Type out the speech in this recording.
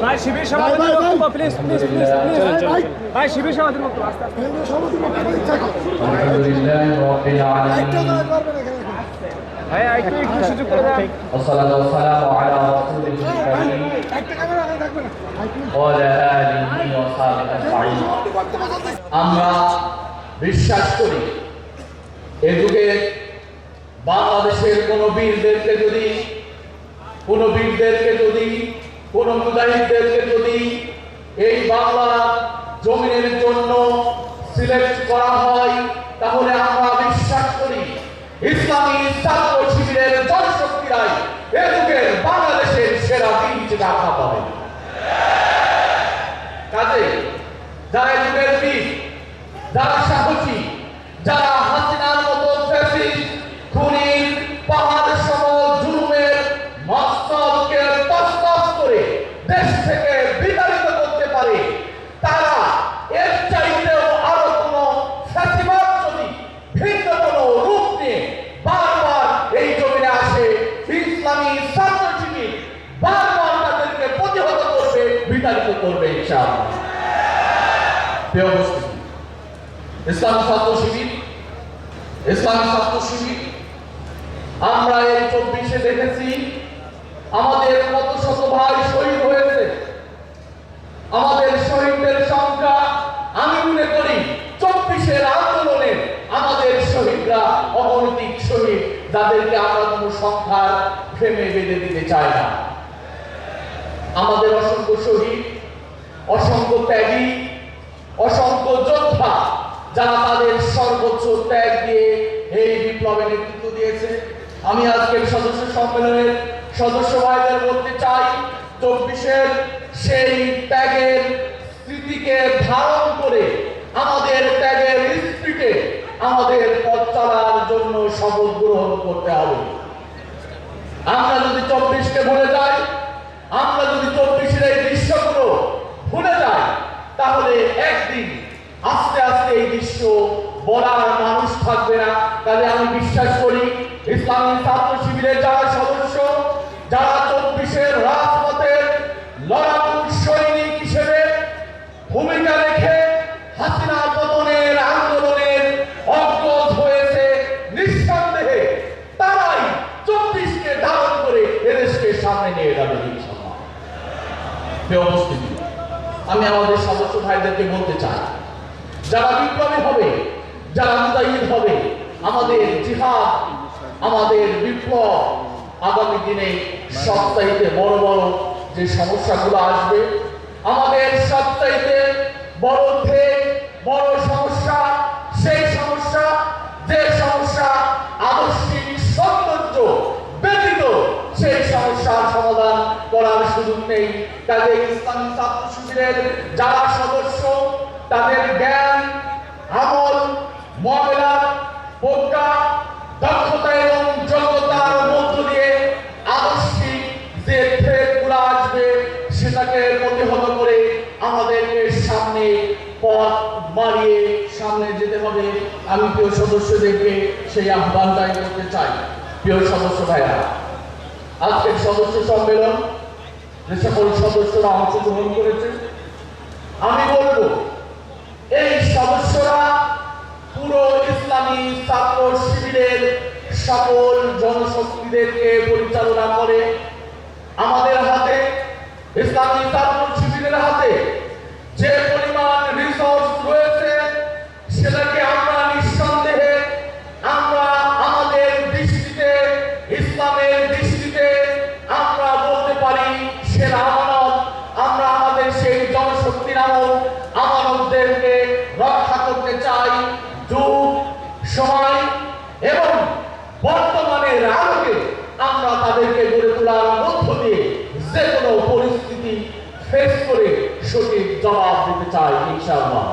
ভাই শিবির সমাধির ভাই, ভাই, বক্তব্য ভাই। প্লিজ প্লিজ প্লিজ প্লিজ ভাই শিবির সমাধির বক্তব্য আস্তে আস্তে الحمد لله رب العالمين ভাই একটু একটু সুযোগ করে দেন والصلاة والسلام على رسوله الكريم وعلى آله وصحبه أجمعين আমরা বিশ্বাস করি এ যুগে বাংলাদেশের কোন বীরদেরকে যদি, কোন বীরদেরকে যদি, কোন মুজাহিদদেরকে যদি এই বাংলা জমিনের জন্য সিলেক্ট করা হয়, তাহলে আমরা বিশ্বাস করি ইসলামী ছাত্র শিবিরের জনশক্তিরাই এ যুগের বাংলাদেশের সেরা বীর হিসেবে আখ্যা পাবে কাজে যারা এ যুগের বীর যারা সাহসী যারা হাসিনার মতো ফ্যাসিস্ট খুনির পাহাড় সম জুলুমের মস্তকে তস্তস করে দেশ থেকে বিতাড়িত করতে পারে তারা এর চাইতেও আরও কোনো ফ্যাসিবাদ যদি ভিন্ন কোনো রূপ নিয়ে বারবার এই জমিনে আসে ইসলামী ছাত্র শিবির বারবার তাদেরকে প্রতিহত বিতাড়িত করবে ইসলাম ছাত্র শিবির, ইসলাম ছাত্র শিবির, আমরা এই চব্বিশে দেখেছি, আমাদের কত শত ভাই শহীদ হয়েছে। আমাদের সংখ্যা, আমি মনে করি চব্বিশের আন্দোলনে আমাদের শহীদরা অগণিতিক শহীদ, যাদেরকে আমরা কোনো সংখ্যার ফ্রেমে বেঁধে দিতে চাই না। আমাদের অসংখ্য শহীদ, অসংখ্য ত্যাগী, অসংখ্য যোদ্ধা যারা তাদের সর্বোচ্চ ত্যাগ দিয়ে এই বিপ্লবে নেতৃত্ব দিয়েছে। আমি আজকের সদস্য সম্মেলনের সদস্য ভাইদের বলতে চাই, চব্বিশের সেই ত্যাগের স্মৃতিকে ধারণ করে আমাদের ত্যাগের স্মৃতিকে আমাদের পথ চলার জন্য শপথ গ্রহণ করতে হবে। আমরা যদি চব্বিশকে ভুলে যাই আমরা যদি চব্বিশের এই দৃশ্যগুলো ভুলে যাই তাহলে একদিন আস্তে আস্তে এই দৃশ্য বলার মানুষ থাকবে না তাহলে আমি বিশ্বাস করি, ইসলামী ছাত্র শিবিরের যারা সদস্য, যারা চব্বিশের রাজপথের লড়াকু সৈনিক হিসেবে ভূমিকা রেখে হাসিনা পতনের আন্দোলনের অগ্রজ হয়েছে, নিঃসন্দেহে তারাই চব্বিশকে ধারণ করে এদেশকে সামনে নিয়ে যাবে আমি আমাদের সদস্য ভাইদেরকে বলতে চাই, যারা বিপ্লবী হবে, যারা মুজাহিদ হবে আমাদের জিহাদ, আমাদের বিপ্লব আগামী দিনে সপ্তাহিতে বড় বড় যে সমস্যাগুলো আসবে, আমাদের সপ্তাহিতে বড় থেকে বড় সমস্যা, সেই সমস্যা, যে সমস্যা আদর্শিক সৌন্দর্য ব্যতীত সেই সমস্যার সমাধান করার সুযোগ নেই। তাদের ইসলামী ছাত্র শিবিরের যারা সদস্য, তাদের জ্ঞান, আমল মহিলা পথ মারিয়ে সামনে যেতে হবে। আমি প্রিয় সদস্যদেরকে সেই আহ্বানটাই করতে চাই। প্রিয় সদস্য ভাইরা, আজকের সদস্য সম্মেলন যে সকল সদস্যরা অংশগ্রহণ করেছে, আমি বলব, এই সদস্যরা পুরো ইসলামী ছাত্র শিবিরের সকল জনশক্তিদেরকে পরিচালনা করে আমাদের হাতে ইসলামী ছাত্র নামক আমানতদেরকে রক্ষা করতে চাই। যুগ সময় এবং বর্তমানের আলোকে আমরা তাদেরকে গড়ে তোলার মধ্য দিয়ে যে কোনো পরিস্থিতি ফেস করে সঠিক জবাব দিতে চাই, ইনশাআল্লাহ।